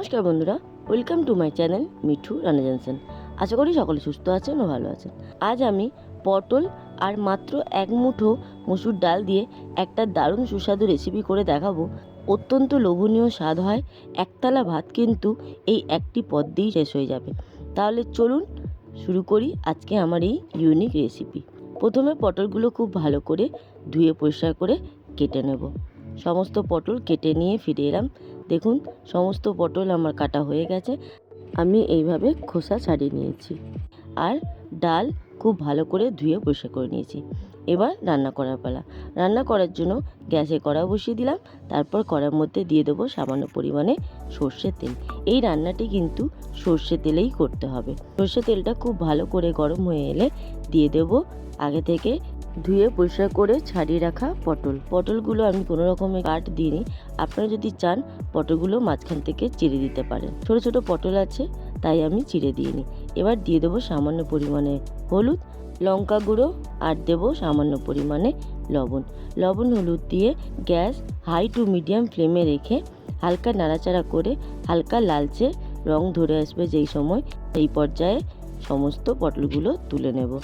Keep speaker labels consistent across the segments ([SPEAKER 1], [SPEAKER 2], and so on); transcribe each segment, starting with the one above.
[SPEAKER 1] নমস্কার বন্ধুরা welcome to my channel Mithu Rana Jansen. আশা করি সকলে সুস্থ আছেন ও ভালো আছেন। আজ আমি পটল আর মাত্র এক মুঠো মসুর ডাল দিয়ে একটা দারুণ সুস্বাদু রেসিপি করে দেখাবো। অত্যন্ত লোভনীয় স্বাদ হয়, একতলা ভাত কিন্তু এই একটি পদ দিয়েই শেষ হয়ে যাবে। তাহলে চলুন শুরু করি আজকে আমার এই ইউনিক রেসিপি প্রথমে পটলগুলো খুব ভালো করে ধুয়ে পরিষ্কার করে কেটে নেব। সমস্ত পটল কেটে নিয়ে ফিরে এলাম। দেখুন, সমস্ত পটল আমার কাটা হয়ে গেছে। আমি এইভাবে খোসা ছাড়িয়ে নিয়েছি। আর ডাল খুব ভালো করে ধুয়ে পরিষ্কার করে নিয়েছি। এবার রান্না করার পালা। রান্না করার জন্য গ্যাসে কড়া বসিয়ে দিলাম। তারপর কড়ার মধ্যে দিয়ে দেবো সামান্য পরিমাণে সর্ষের তেল। এই রান্নাটি কিন্তু সর্ষে তেলেই করতে হবে। সর্ষে তেলটা খুব ভালো করে গরম হয়ে এলে দিয়ে দেবো আগে থেকে ধুয়ে পরিষ্কার করে ছাড়িয়ে রাখা পটল। পটলগুলো আমি কোনো রকমের কাট দিইনি। আপনারা যদি চান, পটলগুলো মাঝখান থেকে চিড়ে দিতে পারেন। ছোট ছোট পটল আছে, তাই আমি চিড়ে দিইনি। এবার দিয়ে দেবো সামান্য পরিমাণে হলুদ, লঙ্কা গুঁড়ো আর দেবো সামান্য পরিমাণে লবণ। লবণ, হলুদ দিয়ে গ্যাস হাই টু মিডিয়াম ফ্লেমে রেখে হালকা নাড়াচাড়া করে হালকা লালচে রং ধরে আসবে যেই সময় এই পর্যায়ে সমস্ত পটলগুলো তুলে নেব।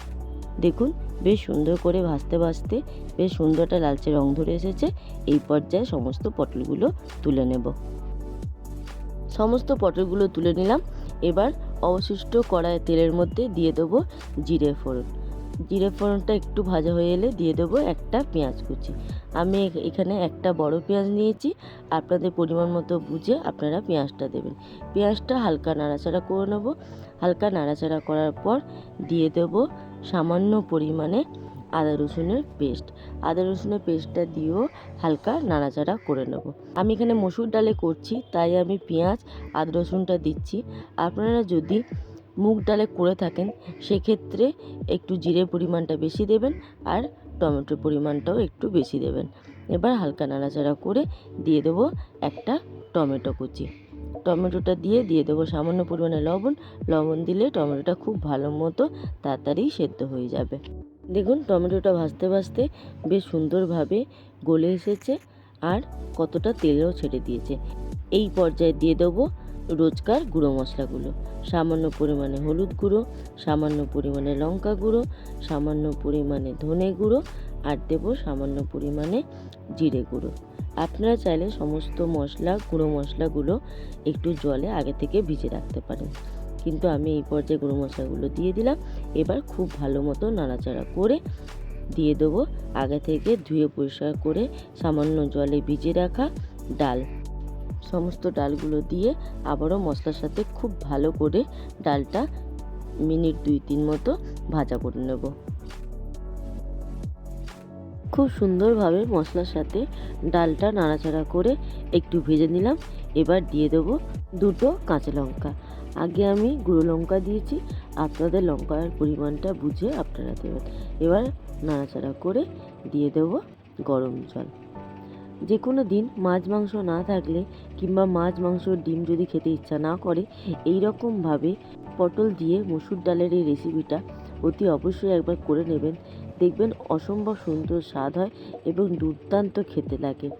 [SPEAKER 1] দেখুন বেশ সুন্দর করে ভাজতে ভাজতে বেশ সুন্দর একটা লালচে রং ধরে এসেছে। এই পর্যায়ে সমস্ত পটলগুলো তুলে নেব। সমস্ত পটলগুলো তুলে নিলাম। এবার অবশিষ্ট কড়াই তেলের মধ্যে দিয়ে দেবো জিরে ফোড়ন। জিরে ফোড়নটা একটু ভাজা হয়ে এলে দিয়ে দেবো একটা পেঁয়াজ কুচি। আমি এখানে একটা বড় পেঁয়াজ নিয়েছি। আপনাদের পরিমাণ মতো বুঝে আপনারা পেঁয়াজটা দেবেন। পেঁয়াজটা হালকা নাড়াচাড়া করে নেব। হালকা নাড়াচাড়া করার পর দিয়ে দেবো সামান্য পরিমাণে আদা রসুনের পেস্ট। আদা রসুনের পেস্টটা দিয়েও হালকা নাড়াচাড়া করে নেব। আমি এখানে মসুর ডালে করছি, তাই আমি পেঁয়াজ, আদা রসুনটা দিচ্ছি। আপনারা যদি মুগ ডালে করে থাকেন, সেক্ষেত্রে একটু জিরে পরিমাণটা বেশি দেবেন আর টমেটোর পরিমাণটাও একটু বেশি দেবেন। এবার হালকা নাড়াচাড়া করে দিয়ে দেবো একটা টমেটো কুচি। টমেটোটা দিয়ে দিয়ে দেবো সামান্য পরিমাণে লবণ। লবণ দিলে টমেটোটা খুব ভালো মতো তাড়াতাড়ি সেদ্ধ হয়ে যাবে। দেখুন, টমেটোটা ভাজতে ভাজতে বেশ সুন্দরভাবে গলে এসেছে আর কতটা তেলও ছেড়ে দিয়েছে। এই পর্যায়ে দিয়ে দেবো রোজকার গুঁড়ো মশলাগুলো। সামান্য পরিমাণে হলুদ গুঁড়ো, সামান্য পরিমাণে লঙ্কা গুঁড়ো, সামান্য পরিমাণে ধনে গুঁড়ো আর দেবো সামান্য পরিমাণে জিরে গুঁড়ো। আপনারা চাইলে সমস্ত মশলা, গুঁড়ো মশলাগুলো একটু জলে আগে থেকে ভিজে রাখতে পারেন। কিন্তু আমি এই পর্যায়ে গুঁড়ো মশলাগুলো দিয়ে দিলাম। এবার খুব ভালো মতো নাড়াচাড়া করে দিয়ে দেবো। আগে থেকে ধুয়ে পরিষ্কার করে সামান্য জলে ভিজে রাখা ডাল। সমস্ত ডালগুলো দিয়ে আবারও মশলার সাথে খুব ভালো করে ডালটা মিনিট দুই তিন মতো ভাজা করে নেব। খুব সুন্দরভাবে মশলার সাথে ডালটা নাড়াচাড়া করে একটু ভেজে নিলাম। এবার দিয়ে দেবো দুটো কাঁচা লঙ্কা। আগে আমি গুঁড়ো লঙ্কা দিয়েছি। আপনাদের লঙ্কার পরিমাণটা বুঝে আপনারা দেবেন। এবার নাড়াচাড়া করে দিয়ে দেবো গরম জল। যে কোনো দিন মাছ মাংস না থাকলে কিংবা মাছ মাংস ডিম যদি খেতে ইচ্ছা না করে এই রকমভাবে পটল দিয়ে মসুর ডালের এই রেসিপিটা অতি অবশ্যই একবার করে নেবেন। দেখবেন অসম্ভব সুন্দর স্বাদ হয় এবং দুর্দান্ত খেতে লাগে।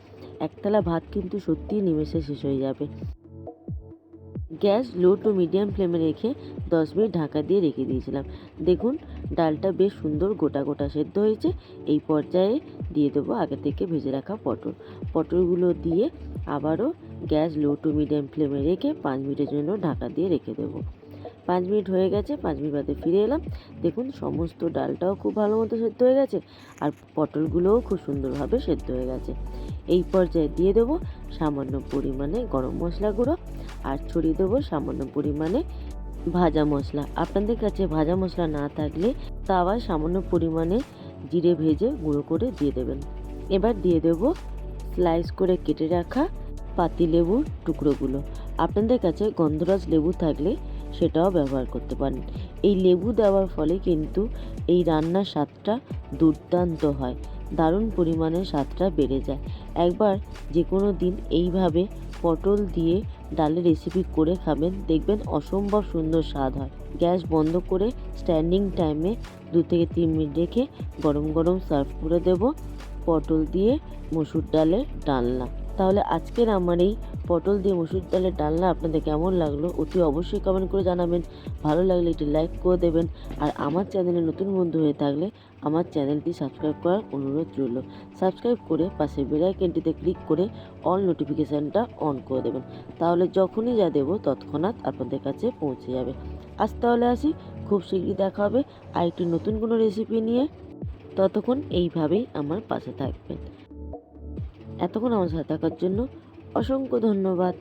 [SPEAKER 1] একতলা ভাত কিন্তু সত্যিই নিমেষে শেষ হয়ে যাবে। গ্যাস লো টু মিডিয়াম ফ্লেমে রেখে দশ মিনিট ঢাকা দিয়ে রেখে দিয়েছিলাম। দেখুন, ডালটা বেশ সুন্দর গোটা গোটা সেদ্ধ হয়েছে। এই পর্যায়ে দিয়ে দেবো আগে থেকে ভেজে রাখা পটল। পটলগুলো দিয়ে আবারও গ্যাস লো টু মিডিয়াম ফ্লেমে রেখে পাঁচ মিনিটের জন্য ঢাকা দিয়ে রেখে দেবো। পাঁচ মিনিট হয়ে গেছে, পাঁচ মিনিট বাদে ফিরে এলাম। দেখুন, সমস্ত ডালটাও খুব ভালো মতো সেদ্ধ হয়ে গেছে আর পটলগুলোও খুব সুন্দরভাবে সেদ্ধ হয়ে গেছে। এই পর্যায়ে দিয়ে দেবো সামান্য পরিমাণে গরম মশলা গুঁড়ো। আর ছড়িয়ে দেবো সামান্য পরিমাণে ভাজা মশলা। আপনাদের কাছে ভাজা মশলা না থাকলে তাওয়ায় সামান্য পরিমাণে জিরে ভেজে গুঁড়ো করে দিয়ে দেবেন। এবার দিয়ে দেবো স্লাইস করে কেটে রাখা পাতিলেবুর টুকরোগুলো। আপনাদের কাছে গন্ধরাজ লেবু থাকলে সেটাও ব্যবহার করতে পারেন। এই লেবু দেওয়ার ফলে কিন্তু এই রান্নার স্বাদটা দুর্দান্ত হয়। দারুণ পরিমাণে স্বাদটা বেড়ে যায়। একবার যে কোনো দিন এইভাবে পটল দিয়ে ডালের রেসিপি করে খাবেন। দেখবেন অসম্ভব সুন্দর স্বাদ হয়। গ্যাস বন্ধ করে স্ট্যান্ডিং টাইমে দু থেকে তিন মিনিট রেখে গরম গরম সার্ভ করে দেব। পটল দিয়ে মসুর ডালের ডালনা। তাহলে আজকের আমার এই পটল দিয়ে মসুর ডালের ডালনা আপনাদের কেমন লাগল অতি অবশ্যই কমেন্ট করে জানাবেন। ভালো লাগলে একটি লাইক করে দেবেন। আর আমার চ্যানেলে নতুন বন্ধু হয়ে থাকলে আমার চ্যানেলটি সাবস্ক্রাইব করার অনুরোধ রইল। সাবস্ক্রাইব করে পাশে বেলাইকেনটিতে ক্লিক করে অল নোটিফিকেশানটা অন করে দেবেন। তাহলে যখনই যা দেবো তৎক্ষণাৎ আপনাদের কাছে পৌঁছে যাবে। আজ তাহলে আসি। খুব শীঘ্রই দেখা হবে আর একটি নতুন কোনো রেসিপি নিয়ে। ততক্ষণ এইভাবেই আমার পাশে থাকবেন। এতক্ষণ আমার সাথে থাকার জন্য অসংখ্য ধন্যবাদ।